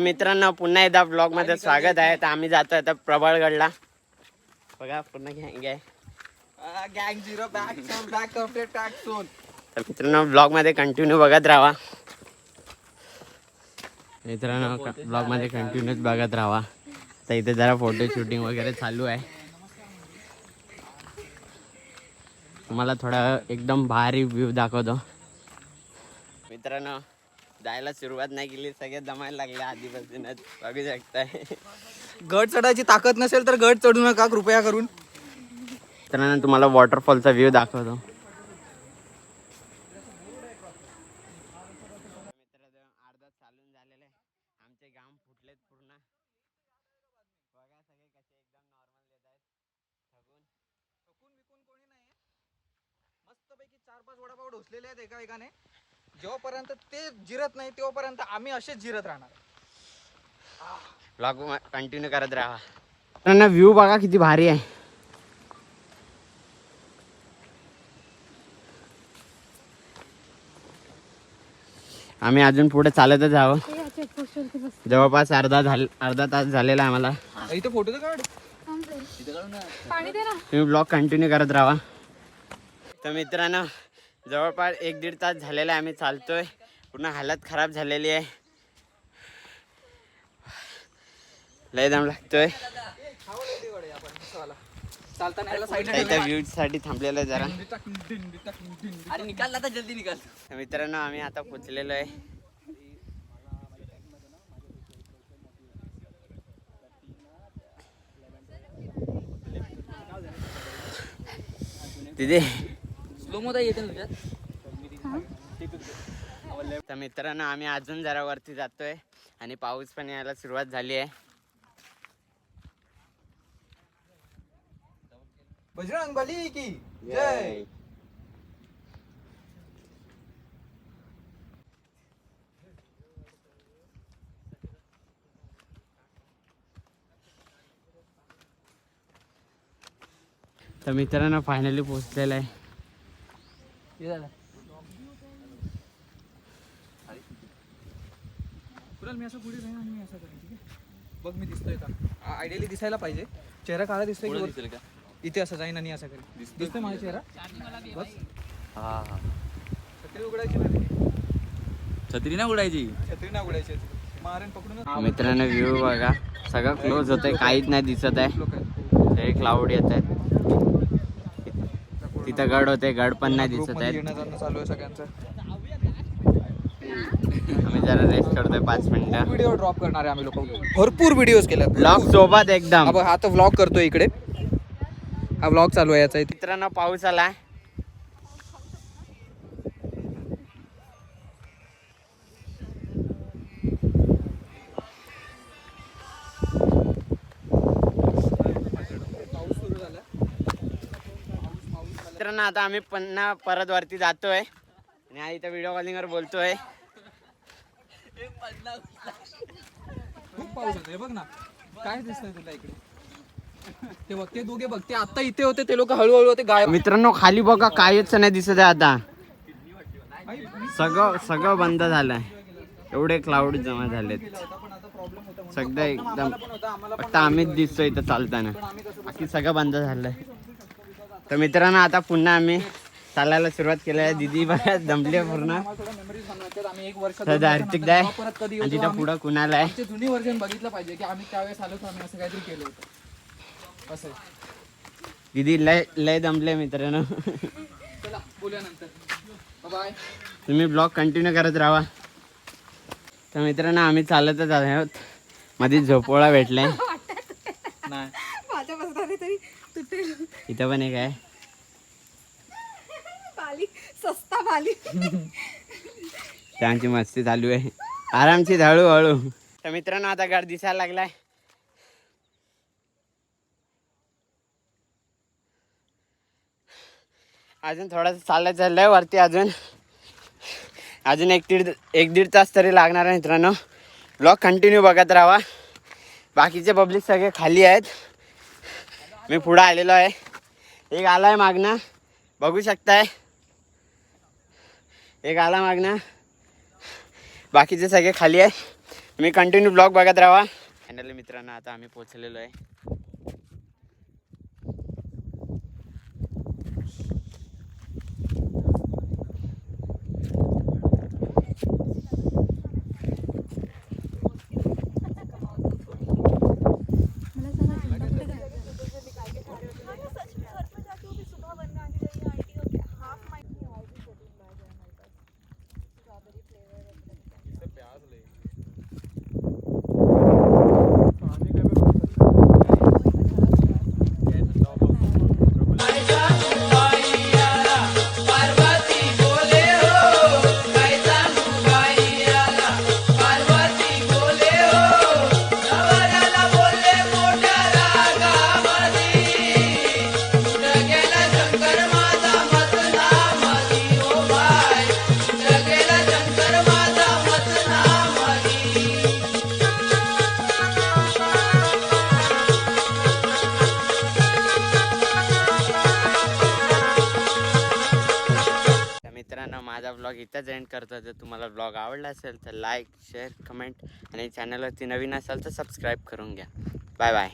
मित्रांनो पुन्हा एकदा ब्लॉगमध्ये स्वागत आहे. तर आम्ही जातो आता प्रबळगडला. बघा पुन्हा गँग आहे. गँग झिरो तर मित्रांनो ब्लॉगमध्ये कंटिन्यू बघत राहा. मित्रांनो ब्लॉगमध्ये कंटिन्यूच बघत राहा. तर इथे जरा फोटो शूटिंग वगैरे चालू आहे. तुम्हाला थोडा एकदम भारी व्ह्यू दाखवतो. मित्रांनो जायला सुरुवात नाही केली सगळे जमायला लागले आधीपासूनच. बघू शकताय. गड चढायची ताकद नसेल तर गड चढू नका कृपया करून. मित्रांनो तुम्हाला वॉटरफॉलचा व्ह्यू दाखवतो. अर्धा चालून झालेलं आहे. आमचे घाम फुटलेत पूर्ण. बघा सगळे कसे एकदम नॉर्मल येत आहेत. थकून. थकून बिकून कोणी नाही मस्तपैकी चार पाच वडापाव ढोसलेले आहेत एका एकाने जेव्हापर्यंत ते जिरत नाही तेव्हापर्यंत आम्ही असेच जिरत राहणार. ब्लॉग कंटिन्यू करत राहा. व्ह्यू बघा किती भारी आहे. आम्ही अजून पुढे चालतच आहोत. जवळपास अर्धा झाल अर्धा तास झालेला आहे आम्हाला. इथे फोटो तर काढ. पाणी दे ना. तुम्ही ब्लॉग कंटिन्यू करत राहा. तर मित्रांनो जवळपास एक दीड तास झालेला आहे आम्ही चालतोय. पूर्ण हालत खराब झालेली आहे. लय दम लागतोय. व्ह्यू साठी थांबलेलो जरा अरे निकाल आता जल्दी निकाल तर मित्रांनो आम्ही आता पोचलेलो आहे. तिथे तुझ्यात तर मित्रांनो आम्ही अजून जरा वरती जातोय आणि पाऊस पण यायला सुरुवात झाली आहे. बजरंग बली की? जय. तर मित्रांनो फायनली पोचलेलं आहे. मी असं पुढे जाईन आणि मी असं करेन ठीक आहे? बघ मी दिसतोय का? आयडियली दिसायला पाहिजे. चेहरा काळा दिसतोय की इथे असं जाईन आणि असं करेन. दिसतोय. माझा चेहरा? बस. छत्री उघडायची नाही छत्री ना उडायची छत्री नाही उघडायची. मारेन पकडून मित्रांनो व्ह्यू बघा. सगळं क्लोज होतंय काहीच नाही दिसत आहे. क्लाउड येत आहेत. तिथं गड होते गड पण नाही दिसत आहेत. चालू आहे सगळ्यांचं. आम्ही जरा रेस्ट करतोय पाच मिनिटं. व्हिडिओ ड्रॉप करणार आहे आम्ही लोक. भरपूर व्हिडिओज केले ब्लॉग सोबत एकदम. हा तर व्लॉग करतोय इकडे. हा व्लॉग चालू आहे याचा इथे. मित्रांनो पाऊस आला मित्रांनो आता आम्ही पुन्हा परत वरती जातोय. आणि आता इथं व्हिडिओ कॉलिंगवर बोलतोय. खूप पाऊस होतोय बघ ना. काय दिसतंय तुला इकडे? ते बघ ते दोघे बघ ते आता इथे होते ते लोक हळूहळू होते गायब मित्रांनो खाली बघा काहीच नाही दिसत आहे आता. सगळं सगळं बंद झालंय. एवढे क्लाउड जमा झालेत. सगळं एकदम फक्त आम्हीच दिसतो इथं चालताना. बाकी सगळं बंद झालंय. तर मित्रांनो आता पुन्हा आम्ही चालायला सुरुवात केली आहे. दिदी बघा दमली पूर्ण. तर हार्दिक दाय आणि तिथं पुढं कुणाला आहे? जुनी व्हर्जन बघितलं पाहिजे की आम्ही त्यावेळेस आलो तर आम्ही असं काहीतरी केलं होतं. असं. दिदी लय लय दमले मित्रांनो. चला बोलूया नंतर. बाय तुम्ही ब्लॉग कंटिन्यू करत राहा. तर मित्रांनो आम्ही चालतच आहोत. मध्ये झोपोळा भेटलाय. इथं पण एक आहे. पाली सस्ता पाली त्यांची मस्ती चालू आहे. आरामशीर हळूहळू तर मित्रांनो आता गड दिसायला लागलाय. अजून थोडंसं चाललं चाललंय वरती अजून. अजून एक दीड एक दीड तास तरी लागणार आहे मित्रांनो. ब्लॉग कंटिन्यू बघत राहा. बाकीचे पब्लिक सगळे खाली आहेत. मी पुढं आलेलो आहे. एक आलाय मागणं बघू शकताय. एक आला मागणं बाकीचे सगळे खाली आहे. मी कंटिन्यू ब्लॉग बघत राहा. फायनली मित्रांनो आता आम्ही पोचलेलो आहे. आजचा ब्लॉग इथंच एंड करतो. जर तुम्हाला ब्लॉग आवडला असेल तर लाईक शेअर कमेंट आणि चॅनलवरती नवीन असाल तर सबस्क्राईब करून घ्या. Bye bye